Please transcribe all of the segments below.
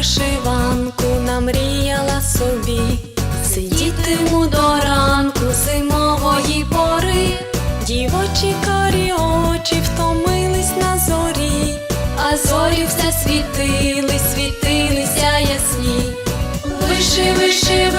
вишиванку намріяла собі, сидітиму до ранку зимової пори, дівочі карі очі втомились на зорі, а зорі все світили, світилися ясні. Виши, виши,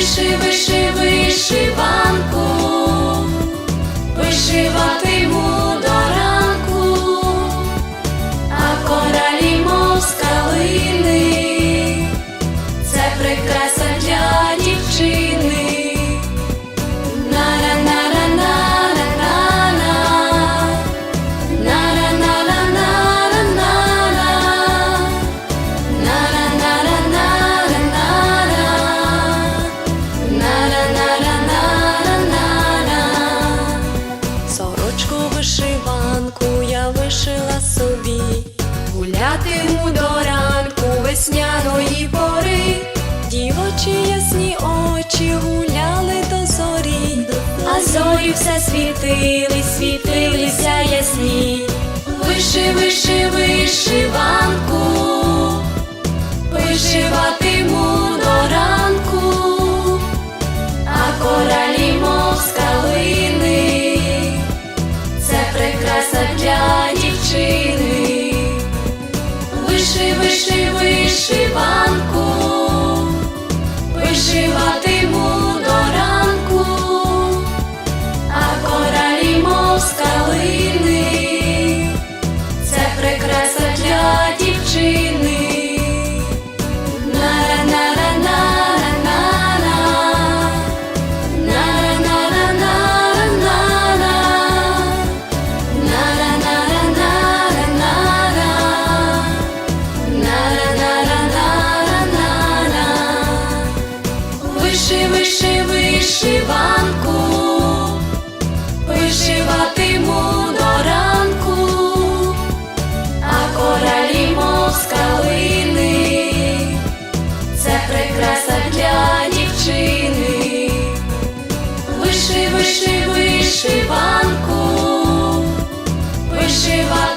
Виши, виши, вишиванку, вишиватиму собі, гулятиму до ранку весняної пори, дівочі ясні очі гуляли до зорі, а зорі все світили, світилися ясні. Виши, виши, вишиванку, вишиванку, вишиванку.